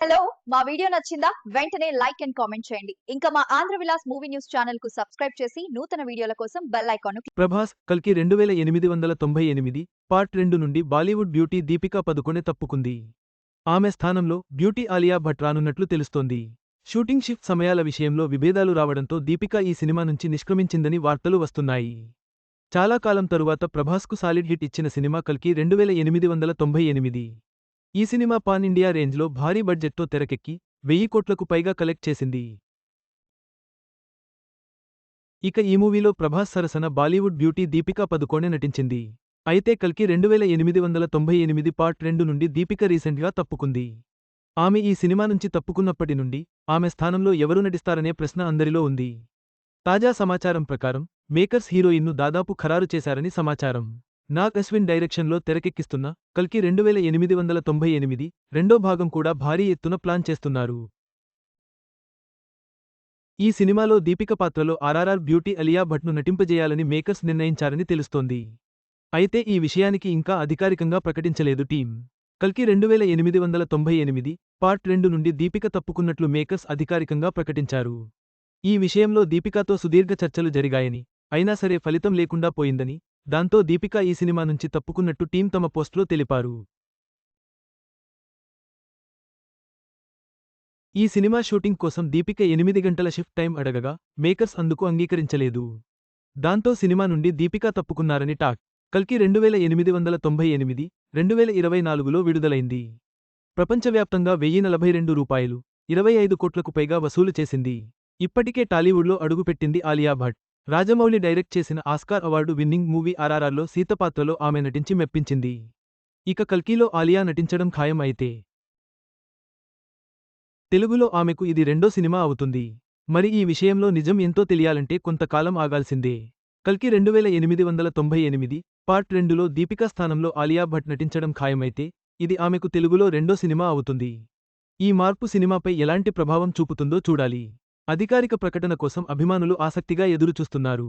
Hello మా video నచ్చిందా? వెంటనే లైక్ అండ్ కామెంట్ చేయండి. ఇంకా మా ఆంధ్ర విలాస్ మూవీ న్యూస్ ఛానల్కు సబ్స్క్రైబ్ చేసి నూతన వీడియోల కోసం బెల్ ఐకాన్ ప్రభాస్ కల్కి రెండు వేల ఎనిమిది వందల తొంభై ఎనిమిది పార్ట్ రెండు నుండి బాలీవుడ్ బ్యూటీ దీపికా పదుకొనె తప్పుకుంది. ఆమె స్థానంలో బ్యూటీ ఆలియా భట్ రానున్నట్లు తెలుస్తోంది. షూటింగ్ షిఫ్ట్ సమయాల విషయంలో విభేదాలు రావడంతో దీపికా ఈ సినిమా నుంచి నిష్క్రమించిందని వార్తలు వస్తున్నాయి. చాలా కాలం తరువాత ప్రభాస్కు సాలిడ్ హిట్ ఇచ్చిన సినిమా కల్కి రెండు వేల ఎనిమిది వందల తొంభై ఎనిమిది. ఈ సినిమా పాన్ ఇండియా రేంజ్లో భారీ బడ్జెట్తో తెరకెక్కి వెయ్యి కోట్లకు పైగా కలెక్ట్ చేసింది. ఇక ఈ మూవీలో ప్రభాస్ సరసన బాలీవుడ్ బ్యూటీ దీపికా పదుకోణె నటించింది. అయితే కల్కి రెండు వేల ఎనిమిది వందల తొంభై ఎనిమిది పార్ట్ రెండు నుండి దీపిక రీసెంట్గా తప్పుకుంది. ఆమె ఈ సినిమా నుంచి తప్పుకున్నప్పటి నుండి ఆమె స్థానంలో ఎవరు నటిస్తారనే ప్రశ్న అందరిలో ఉంది. తాజా సమాచారం ప్రకారం మేకర్స్ హీరోయిన్ను దాదాపు ఖరారు చేశారని సమాచారం. నాగ్ అశ్విన్ డైరెక్షన్లో తెరకెక్కిస్తున్న కల్కి రెండు వేల ఎనిమిది వందల తొంభై ఎనిమిది రెండో భాగం కూడా భారీ ఎత్తున ప్లాన్ చేస్తున్నారు. ఈ సినిమాలో దీపిక పాత్రలో ఆర్ఆర్ఆర్ బ్యూటీ అలియా భట్ను నటింపజేయాలని మేకర్స్ నిర్ణయించారని తెలుస్తోంది. అయితే ఈ విషయానికి ఇంకా అధికారికంగా ప్రకటించలేదు టీం కల్కి రెండు వేల ఎనిమిది వందల తొంభై ఎనిమిది పార్ట్ రెండు నుండి దీపిక తప్పుకున్నట్లు మేకర్స్ అధికారికంగా ప్రకటించారు. ఈ విషయంలో దీపికాతో సుదీర్ఘ చర్చలు జరిగాయని అయినా సరే ఫలితం లేకుండా పోయిందని దాంతో దీపిక ఈ సినిమా నుంచి తప్పుకున్నట్టు టీం తమ పోస్ట్లో తెలిపారు. ఈ సినిమా షూటింగ్ కోసం దీపిక ఎనిమిది గంటల షిఫ్ట్ టైం అడగగా మేకర్స్ అందుకు అంగీకరించలేదు. దాంతో సినిమా నుండి దీపిక తప్పుకున్నారని టాక్. కల్కి రెండు వేల ఎనిమిది వందల తొంభై ఎనిమిది రెండు వేల ఇరవై నాలుగులో విడుదలైంది. ప్రపంచవ్యాప్తంగా వెయ్యి నలభై రెండు రూపాయలు ఇరవై ఐదు కోట్లకు పైగా వసూలు చేసింది. ఇప్పటికే టాలీవుడ్లో అడుగుపెట్టింది ఆలియా భట్. రాజమౌళి డైరెక్ట్ చేసిన ఆస్కార్ అవార్డు విన్నింగ్ మూవీ ఆర్ఆర్ఆర్లో సీతపాత్రలో ఆమె నటించి మెప్పించింది. ఇక కల్కీలో ఆలియా నటించడం ఖాయం అయితే తెలుగులో ఆమెకు ఇది రెండో సినిమా అవుతుంది. మరి ఈ విషయంలో నిజం ఎంతో తెలియాలంటే కొంతకాలం ఆగాల్సిందే. కల్కి రెండు వేల ఎనిమిది వందల తొంభై ఎనిమిది పార్ట్ రెండులో దీపికా స్థానంలో ఆలియా భట్ నటించడం ఖాయమైతే ఇది ఆమెకు తెలుగులో రెండో సినిమా అవుతుంది. ఈ మార్పు సినిమాపై ఎలాంటి ప్రభావం చూపుతుందో చూడాలి. అధికారిక ప్రకటన కోసం అభిమానులు ఆసక్తిగా ఎదురుచూస్తున్నారు.